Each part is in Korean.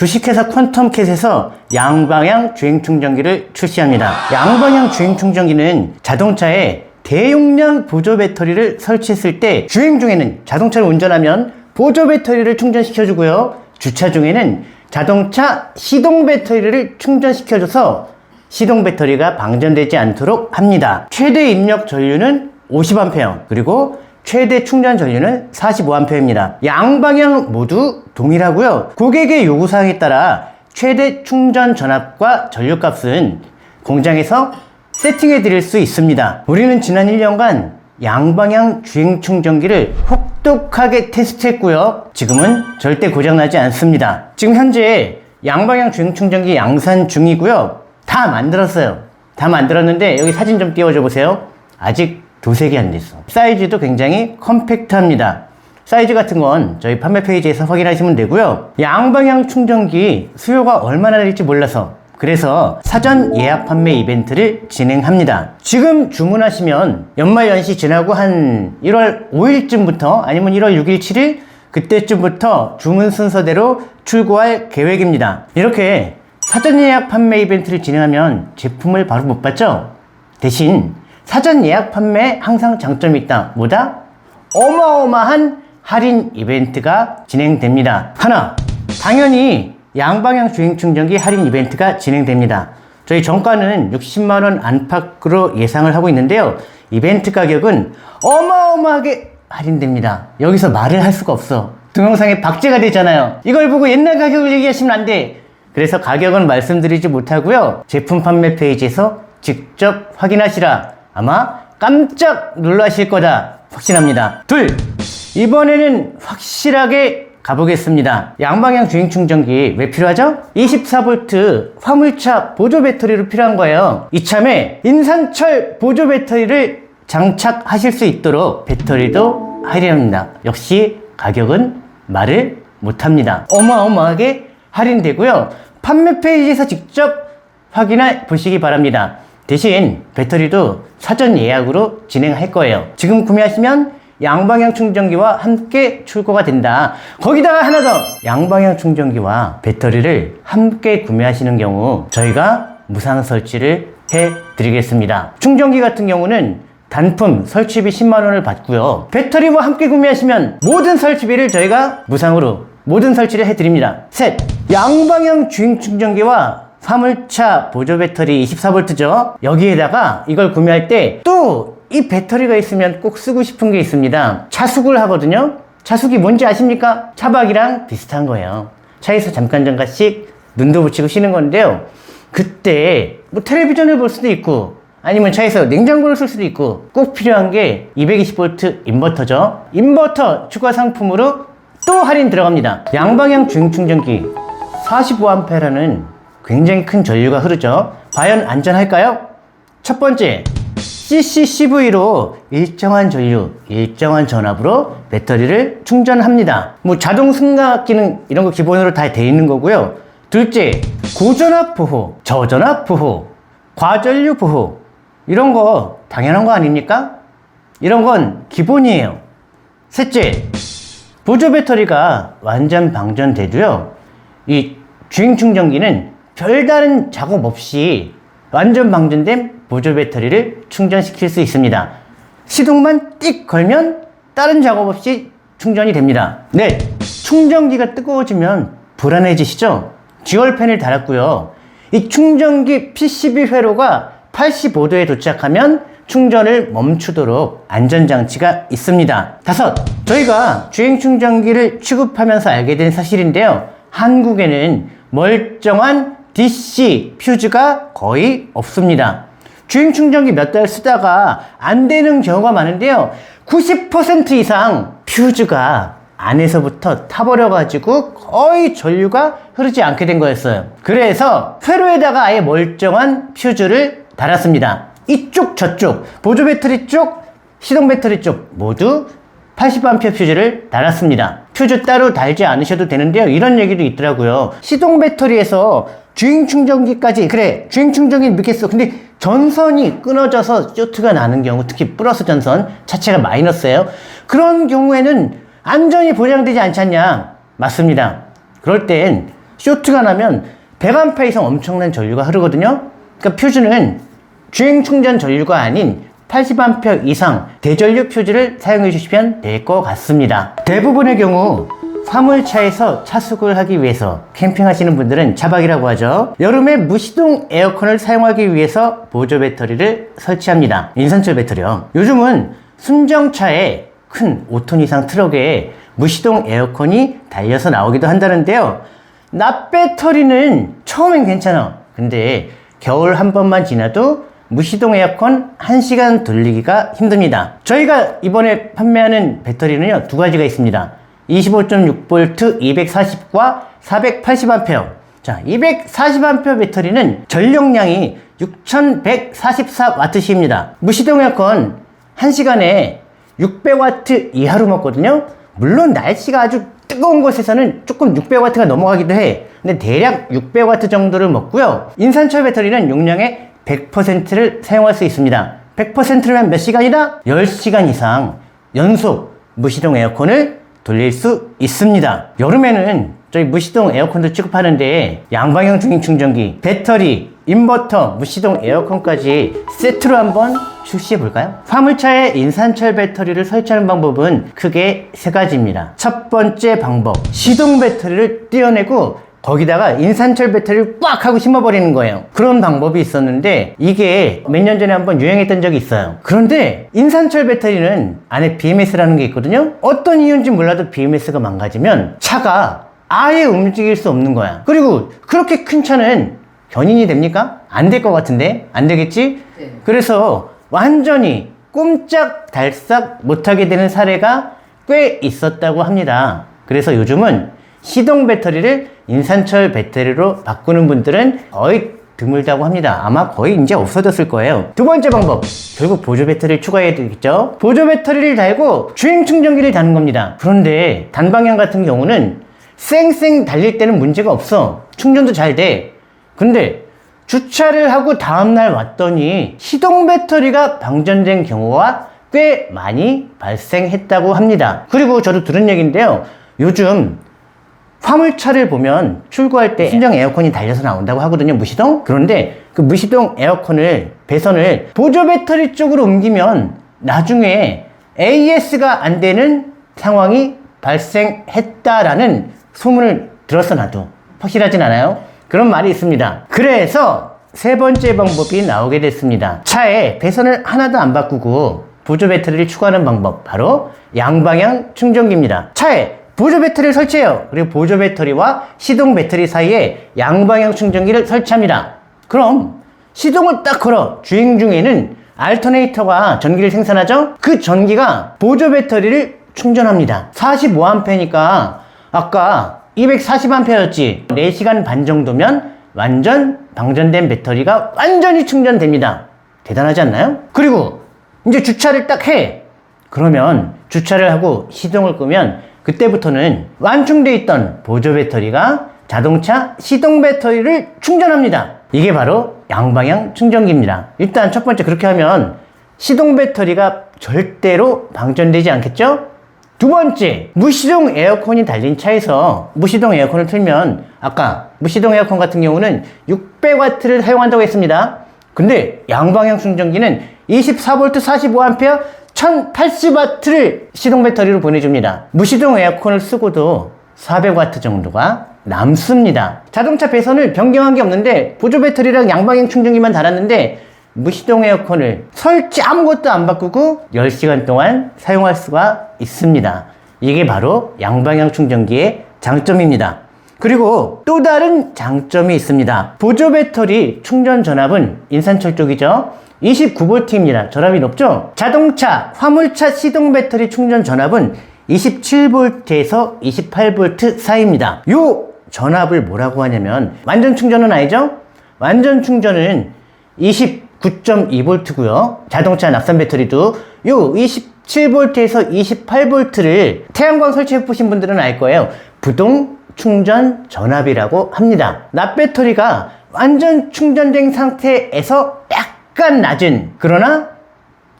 주식회사 퀀텀캣에서 양방향 주행 충전기를 출시합니다. 양방향 주행 충전기는 자동차에 대용량 보조 배터리를 설치했을 때 주행 중에는 자동차를 운전하면 보조 배터리를 충전시켜주고요. 주차 중에는 자동차 시동 배터리를 충전시켜줘서 시동 배터리가 방전되지 않도록 합니다. 최대 입력 전류는 50A 그리고 최대 충전 전류는 45A입니다. 양방향 모두 동일하고요. 고객의 요구사항에 따라 최대 충전 전압과 전류값은 공장에서 세팅해 드릴 수 있습니다. 우리는 지난 1년간 양방향 주행 충전기를 혹독하게 테스트했고요. 지금은 절대 고장나지 않습니다. 지금 현재 양방향 주행 충전기 양산 중이고요. 다 만들었어요. 다 만들었는데 여기 사진 좀 띄워줘 보세요. 아직 도색이 안 됐어. 사이즈도 굉장히 컴팩트합니다. 사이즈 같은 건 저희 판매 페이지에서 확인하시면 되고요. 양방향 충전기 수요가 얼마나 될지 몰라서 그래서 사전 예약 판매 이벤트를 진행합니다. 지금 주문하시면 연말 연시 지나고 한 1월 5일쯤부터 아니면 1월 6일, 7일 그때쯤부터 주문 순서대로 출고할 계획입니다. 이렇게 사전 예약 판매 이벤트를 진행하면 제품을 바로 못 받죠? 대신 사전 예약 판매 항상 장점이 있다. 뭐다? 어마어마한 할인 이벤트가 진행됩니다. 하나, 당연히 양방향 주행 충전기 할인 이벤트가 진행됩니다. 저희 정가는 60만원 안팎으로 예상을 하고 있는데요. 이벤트 가격은 어마어마하게 할인됩니다. 여기서 말을 할 수가 없어. 동영상에 박제가 되잖아요. 이걸 보고 옛날 가격을 얘기하시면 안 돼. 그래서 가격은 말씀드리지 못하고요. 제품 판매 페이지에서 직접 확인하시라. 아마 깜짝 놀라실 거다. 확신합니다. 둘, 이번에는 확실하게 가보겠습니다. 양방향 주행 충전기 왜 필요하죠? 24V 화물차 보조 배터리로 필요한 거예요. 이참에 인산철 보조 배터리를 장착하실 수 있도록 배터리도 할인합니다. 역시 가격은 말을 못합니다. 어마어마하게 할인되고요. 판매 페이지에서 직접 확인해 보시기 바랍니다. 대신 배터리도 사전 예약으로 진행할 거예요. 지금 구매하시면 양방향 충전기와 함께 출고가 된다. 거기다가 하나 더! 양방향 충전기와 배터리를 함께 구매하시는 경우 저희가 무상 설치를 해 드리겠습니다. 충전기 같은 경우는 단품 설치비 10만원을 받고요. 배터리와 함께 구매하시면 모든 설치비를 저희가 무상으로 모든 설치를 해 드립니다. 셋! 양방향 주행 충전기와 화물차 보조 배터리 24V죠. 여기에다가 이걸 구매할 때 또 이 배터리가 있으면 꼭 쓰고 싶은 게 있습니다. 차숙을 하거든요. 차숙이 뭔지 아십니까? 차박이랑 비슷한 거예요. 차에서 잠깐 잠깐씩 눈도 붙이고 쉬는 건데요. 그때 뭐 텔레비전을 볼 수도 있고 아니면 차에서 냉장고를 쓸 수도 있고 꼭 필요한 게 220V 인버터죠. 인버터 추가 상품으로 또 할인 들어갑니다. 양방향 주행 충전기 45A라는 굉장히 큰 전류가 흐르죠. 과연 안전할까요? 첫 번째, CCCV로 일정한 전류, 일정한 전압으로 배터리를 충전합니다. 뭐 자동 승가 기능 이런 거 기본으로 다 돼 있는 거고요. 둘째, 고전압 보호, 저전압 보호, 과전류 보호 이런 거 당연한 거 아닙니까? 이런 건 기본이에요. 셋째, 보조 배터리가 완전 방전돼도요. 이 주행 충전기는 별다른 작업 없이 완전 방전된 보조 배터리를 충전시킬 수 있습니다. 시동만 띡 걸면 다른 작업 없이 충전이 됩니다. 네, 충전기가 뜨거워지면 불안해지시죠? 듀얼팬을 달았고요. 이 충전기 PCB 회로가 85도에 도착하면 충전을 멈추도록 안전장치가 있습니다. 다섯, 저희가 주행 충전기를 취급하면서 알게 된 사실인데요. 한국에는 멀쩡한 DC 퓨즈가 거의 없습니다. 주행 충전기 몇 달 쓰다가 안 되는 경우가 많은데요. 90% 이상 퓨즈가 안에서부터 타버려가지고 거의 전류가 흐르지 않게 된 거였어요. 그래서 회로에다가 아예 멀쩡한 퓨즈를 달았습니다. 이쪽 저쪽 보조 배터리 쪽 시동 배터리 쪽 모두 80A 퓨즈를 달았습니다. 퓨즈 따로 달지 않으셔도 되는데요. 이런 얘기도 있더라고요. 시동 배터리에서 주행 충전기까지 그래 주행 충전기 넣겠어. 근데 전선이 끊어져서 쇼트가 나는 경우 특히 플러스 전선 자체가 마이너스예요. 그런 경우에는 안전이 보장되지 않지 않냐? 맞습니다. 그럴 땐 쇼트가 나면 100A 이상 엄청난 전류가 흐르거든요. 그러니까 퓨즈는 주행 충전 전류가 아닌 80A 이상 대전류 퓨즈를 사용해 주시면 될 것 같습니다. 대부분의 경우 화물차에서 차숙을 하기 위해서 캠핑하시는 분들은 차박이라고 하죠. 여름에 무시동 에어컨을 사용하기 위해서 보조 배터리를 설치합니다. 인산철 배터리요. 요즘은 순정차에 큰 5톤 이상 트럭에 무시동 에어컨이 달려서 나오기도 한다는데요. 납 배터리는 처음엔 괜찮아. 근데 겨울 한 번만 지나도 무시동 에어컨 1시간 돌리기가 힘듭니다. 저희가 이번에 판매하는 배터리는요, 두 가지가 있습니다. 25.6V 240과 480A. 자, 240A 배터리는 전력량이 6144W입니다. 무시동 에어컨 1시간에 600W 이하로 먹거든요. 물론 날씨가 아주 뜨거운 곳에서는 조금 600W가 넘어가기도 해. 근데 대략 600W 정도를 먹고요. 인산철 배터리는 용량의 100%를 사용할 수 있습니다. 100%면 몇 시간이다? 10시간 이상 연속 무시동 에어컨을 돌릴 수 있습니다. 여름에는 저희 무시동 에어컨도 취급하는데 양방향 중립 충전기, 배터리, 인버터, 무시동 에어컨까지 세트로 한번 출시해 볼까요? 화물차에 인산철 배터리를 설치하는 방법은 크게 세 가지입니다. 첫 번째 방법, 시동 배터리를 띄어내고 거기다가 인산철 배터리를 꽉 하고 심어버리는 거예요. 그런 방법이 있었는데 이게 몇 년 전에 한번 유행했던 적이 있어요. 그런데 인산철 배터리는 안에 BMS라는 게 있거든요. 어떤 이유인지 몰라도 BMS가 망가지면 차가 아예 움직일 수 없는 거야. 그리고 그렇게 큰 차는 견인이 됩니까? 안 될 것 같은데? 안 되겠지? 네. 그래서 완전히 꼼짝달싹 못하게 되는 사례가 꽤 있었다고 합니다. 그래서 요즘은 시동 배터리를 인산철 배터리로 바꾸는 분들은 거의 드물다고 합니다. 아마 거의 이제 없어졌을 거예요. 두 번째 방법. 결국 보조 배터리를 추가해야 되겠죠? 보조 배터리를 달고 주행 충전기를 다는 겁니다. 그런데 단방향 같은 경우는 쌩쌩 달릴 때는 문제가 없어. 충전도 잘 돼. 근데 주차를 하고 다음날 왔더니 시동 배터리가 방전된 경우가 꽤 많이 발생했다고 합니다. 그리고 저도 들은 얘기인데요. 요즘 화물차를 보면 출고할 때 순정 에어컨이 달려서 나온다고 하거든요, 무시동? 그런데 그 무시동 에어컨을, 배선을 보조 배터리 쪽으로 옮기면 나중에 AS가 안 되는 상황이 발생했다라는 소문을 들었어, 나도. 확실하진 않아요? 그런 말이 있습니다. 그래서 세 번째 방법이 나오게 됐습니다. 차에 배선을 하나도 안 바꾸고 보조 배터리를 추가하는 방법. 바로 양방향 충전기입니다. 차에 보조 배터리를 설치해요. 그리고 보조 배터리와 시동 배터리 사이에 양방향 충전기를 설치합니다. 그럼 시동을 딱 걸어 주행 중에는 알터네이터가 전기를 생산하죠? 그 전기가 보조 배터리를 충전합니다. 45A니까 아까 240A였지. 4시간 반 정도면 완전 방전된 배터리가 완전히 충전됩니다. 대단하지 않나요? 그리고 이제 주차를 딱 해. 그러면 주차를 하고 시동을 끄면 그때부터는 완충돼 있던 보조 배터리가 자동차 시동 배터리를 충전합니다. 이게 바로 양방향 충전기입니다. 일단 첫 번째 그렇게 하면 시동 배터리가 절대로 방전되지 않겠죠? 두 번째, 무시동 에어컨이 달린 차에서 무시동 에어컨을 틀면 아까 무시동 에어컨 같은 경우는 600W를 사용한다고 했습니다. 근데 양방향 충전기는 24V 45A 1080W를 시동 배터리로 보내줍니다. 무시동 에어컨을 쓰고도 400W 정도가 남습니다. 자동차 배선을 변경한 게 없는데 보조 배터리랑 양방향 충전기만 달았는데 무시동 에어컨을 설치 아무것도 안 바꾸고 10시간 동안 사용할 수가 있습니다. 이게 바로 양방향 충전기의 장점입니다. 그리고 또 다른 장점이 있습니다. 보조 배터리 충전 전압은 인산철 쪽이죠. 29V입니다. 전압이 높죠? 자동차, 화물차 시동 배터리 충전 전압은 27V에서 28V 사이입니다. 요 전압을 뭐라고 하냐면 완전 충전은 아니죠? 완전 충전은 29.2V고요. 자동차 납산 배터리도 요 27V에서 28V를 태양광 설치해 보신 분들은 알 거예요. 부동 충전 전압이라고 합니다. 납 배터리가 완전 충전된 상태에서 약간 낮은 그러나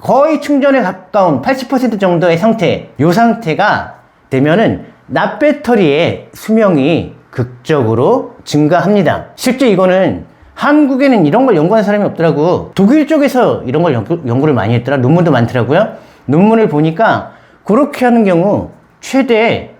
거의 충전에 가까운 80% 정도의 상태 이 상태가 되면은 납 배터리의 수명이 극적으로 증가합니다. 실제 이거는 한국에는 이런 걸 연구한 사람이 없더라고. 독일 쪽에서 이런 걸 연구, 연구를 많이 했더라. 논문도 많더라고요. 논문을 보니까 그렇게 하는 경우 최대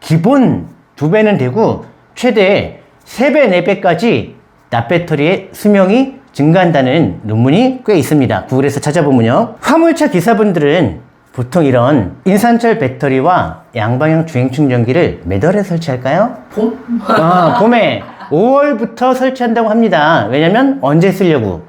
기본 두 배는 되고 최대 세 배, 네 배까지 납배터리의 수명이 증가한다는 논문이 꽤 있습니다. 구글에서 찾아보면요. 화물차 기사분들은 보통 이런 인산철 배터리와 양방향 주행 충전기를 몇 월에 설치할까요? 봄? 아, 봄에 5월부터 설치한다고 합니다. 왜냐면 언제 쓰려고?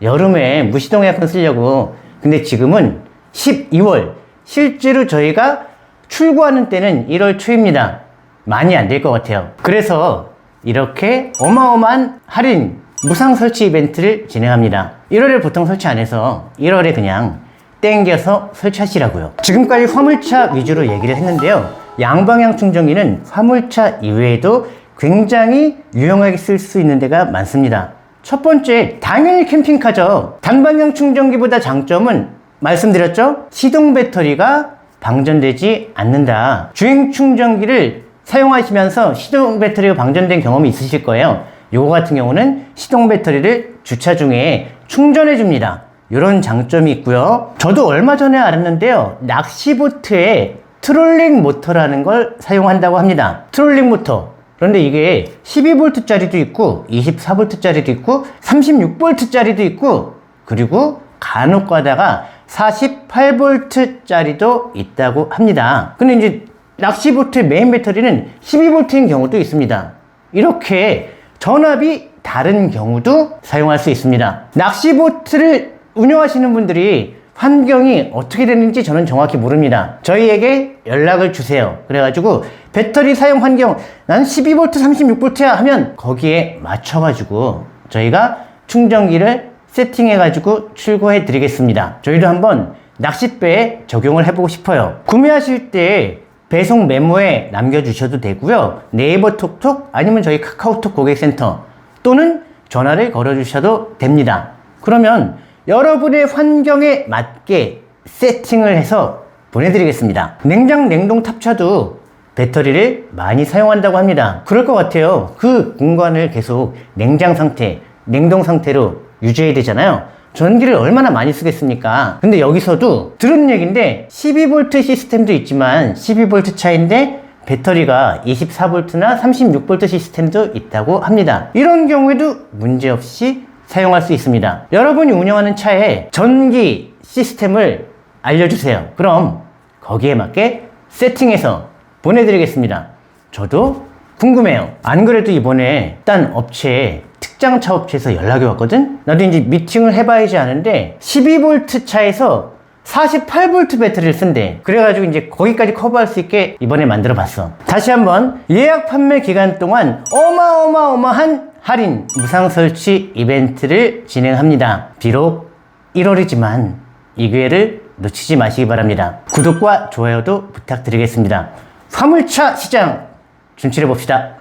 여름에 무시동 에어컨 쓰려고. 근데 지금은 12월. 실제로 저희가 출고하는 때는 1월 초입니다. 많이 안 될 것 같아요. 그래서 이렇게 어마어마한 할인 무상 설치 이벤트를 진행합니다. 1월에 보통 설치 안 해서 1월에 그냥 땡겨서 설치하시라고요. 지금까지 화물차 위주로 얘기를 했는데요. 양방향 충전기는 화물차 이외에도 굉장히 유용하게 쓸 수 있는 데가 많습니다. 첫 번째, 당연히 캠핑카죠. 단방향 충전기보다 장점은 말씀드렸죠? 시동 배터리가 방전되지 않는다. 주행 충전기를 사용하시면서 시동 배터리가 방전된 경험이 있으실 거예요. 요거 같은 경우는 시동 배터리를 주차 중에 충전해 줍니다. 이런 장점이 있고요. 저도 얼마 전에 알았는데요. 낚시보트에 트롤링 모터라는 걸 사용한다고 합니다. 트롤링 모터. 그런데 이게 12V짜리도 있고 24V짜리도 있고 36V짜리도 있고 그리고 간혹 가다가 48V짜리도 있다고 합니다. 근데 이제 낚시보트의 메인 배터리는 12V인 경우도 있습니다. 이렇게 전압이 다른 경우도 사용할 수 있습니다. 낚시보트를 운영하시는 분들이 환경이 어떻게 되는지 저는 정확히 모릅니다. 저희에게 연락을 주세요. 그래가지고 배터리 사용 환경 난 12V, 36V야 하면 거기에 맞춰가지고 저희가 충전기를 세팅해가지고 출고해 드리겠습니다. 저희도 한번 낚싯배에 적용을 해보고 싶어요. 구매하실 때 배송 메모에 남겨주셔도 되고요. 네이버 톡톡 아니면 저희 카카오톡 고객센터 또는 전화를 걸어주셔도 됩니다. 그러면 여러분의 환경에 맞게 세팅을 해서 보내드리겠습니다. 냉장, 냉동 탑차도 배터리를 많이 사용한다고 합니다. 그럴 것 같아요. 그 공간을 계속 냉장 상태, 냉동 상태로 유지해야 되잖아요. 전기를 얼마나 많이 쓰겠습니까? 근데 여기서도 들은 얘기인데 12V 시스템도 있지만 12V 차인데 배터리가 24V나 36V 시스템도 있다고 합니다. 이런 경우에도 문제없이 사용할 수 있습니다. 여러분이 운영하는 차에 전기 시스템을 알려주세요. 그럼 거기에 맞게 세팅해서 보내드리겠습니다. 저도 궁금해요. 안 그래도 이번에 딴 업체에 특장 차 업체에서 연락이 왔거든? 나도 이제 미팅을 해봐야지 아는데 12V 차에서 48V 배터리를 쓴대. 그래가지고 이제 거기까지 커버할 수 있게 이번에 만들어 봤어. 다시 한번 예약 판매 기간 동안 어마어마어마한 할인 무상 설치 이벤트를 진행합니다. 비록 1월이지만 이 기회를 놓치지 마시기 바랍니다. 구독과 좋아요도 부탁드리겠습니다. 화물차 시장 준치해 봅시다.